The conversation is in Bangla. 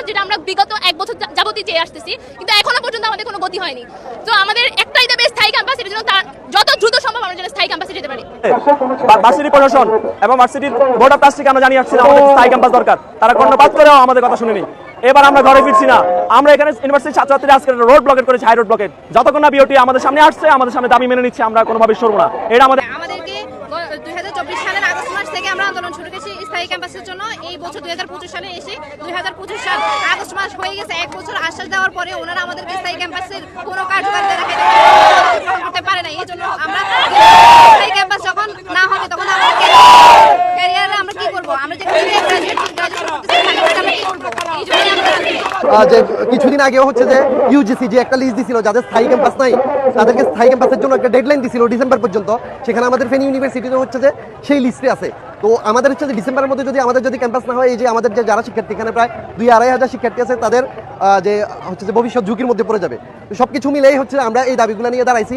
ক্যাম্পাস যেটা আমরা বিগত এক বছর যাবতীয় চেয়ে আসতেছি, কিন্তু এখনও পর্যন্ত আমাদের কোনো গতি হয়নি। তো আমাদের একটাই দাবি, স্থায়ী ক্যাম্পাস এর জন্য তার যত দ্রুত সম্ভব আমরা যেন স্থায়ী ক্যাম্পাসে যেতে পারি। ভার্সিটি প্রশাসন এবং ভার্সিটির বোর্ড অফ ট্রাস্টিকে আমরা আসছিলাম আমাদের স্থায়ী ক্যাম্পাস দরকার। তারা কর্ণপাত করেও আমাদের কথা শুনেনি। এবার আমরা ঘরে ফিরছি না। আমরা এখানে ইউনিভার্সিটির ছাত্রছাত্রীরা আজকে রোড ব্লকেট করেছি হাই রোড ব্লকেট যতক্ষণ না বিওটি আমাদের সামনে আসছে, আমাদের সামনে দাবি মেনে নিচ্ছে, আমরা কোনোভাবে সরবো না। এটা আমাদের আমাদেরকে দুই হাজার চব্বিশ সালের আগস্ট মাস থেকে আমরা আন্দোলন শুরু করেছি স্থায়ী ক্যাম্পাসের জন্য। এই বছর দুই হাজার পঁচিশ সালে এসে দুই হাজার পঁচিশ সাল আগস্ট মাস হয়ে গেছে। এক বছর আশ্বাস দেওয়ার পরে ওনারা আমাদেরকে স্থায়ী ক্যাম্পাসের কোনো কার্যকারিতা দেখাতে করতে পারে না এই জন্য আমরা স্থায়ী ক্যাম্পাস যখন না হবে, তখন আমরা আমরা কি করব? আমরা যে কিছুদিন আগেও হচ্ছে যে ইউজিসি যে একটা লিস্ট দিছিল, যাদের স্থায়ী ক্যাম্পাস নাই, তাদেরকে স্থায়ী ক্যাম্পাসের জন্য একটা ডেডলাইন দিছিল ডিসেম্বর পর্যন্ত। সেখানে আমাদের ফেনী ইউনিভার্সিটিতে হচ্ছে যে সেই লিস্টে আছে। তো আমাদের হচ্ছে যে ডিসেম্বরের মধ্যে যদি আমাদের যদি ক্যাম্পাস না হয় এই যে আমাদের যে যারা শিক্ষার্থী এখানে প্রায় দুই আড়াই হাজার শিক্ষার্থী আছে তাদের যে হচ্ছে যে ভবিষ্যৎ ঝুঁকির মধ্যে পড়ে যাবে তো সবকিছু মিলেই হচ্ছে আমরা এই দাবিগুলো নিয়ে দাঁড়াইছি